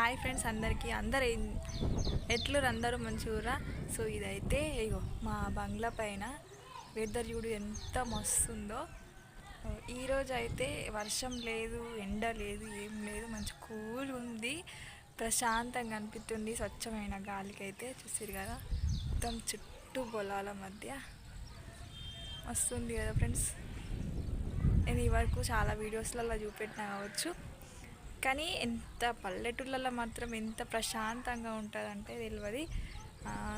Hi friends అందరికీ. అందరు ఎట్లు అందరూ మంచిగా సో ఇదైతే ఇగో మా బంగ్లా పైన వెదర్ చూడు ఎంత మస్తుందో. ఈరోజు అయితే వర్షం లేదు ఎండ లేదు ఏం లేదు మంచి కూల్ ఉంది. ప్రశాంతంగా అనిపిస్తుంది స్వచ్ఛమైన గాలికి అయితే చూసారు కదా మొత్తం చుట్టూ పొలాల మధ్య వస్తుంది కదా ఫ్రెండ్స్. నేను ఈ వరకు చాలా వీడియోస్లలో చూపెట్టినా కావచ్చు. కానీ ఎంత పల్లెటూళ్ళలో మాత్రం ఎంత ప్రశాంతంగా ఉంటుందంటే తెలియదు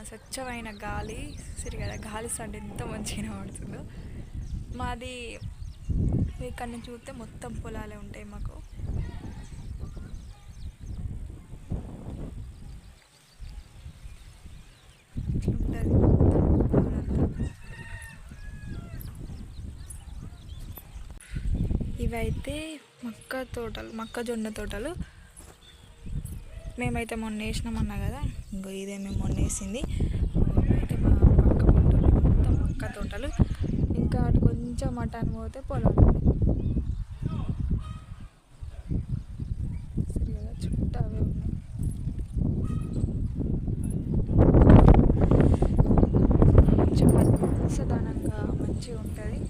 స్వచ్ఛమైన గాలి సరి కదా గాలి సౌండ్ ఎంత మంచిగా పడుతుందో. మాది ఇక్కడ నుంచి చూస్తే మొత్తం పొలాలే ఉంటాయి మాకు ఇట్లా ఉంటుంది మొత్తం ఊరంతా. ఇవైతే మక్క తోటలు మొక్కజొన్న తోటలు. మేమైతే మొన్న వేసినామన్నా కదా ఇంకో ఇదే మేము మొన్న వేసింది. అయితే మా పక్క పంటలు మొత్తం మక్క తోటలు. ఇంకా అటు కొంచెం మటన్ పోతే పొలాలు సరే కదా చుట్టూ అవే ఉన్నాయి. మంచి పచ్చదనంగా మంచిగా ఉంటుంది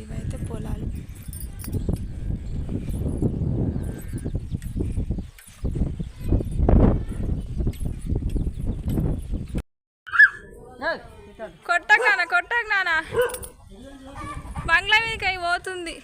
ఇవైతే పొలాలు కొట్టకు నాన్న కొట్టకు నాన్న. బంగ్లా మీదకి అయి పోతుంది.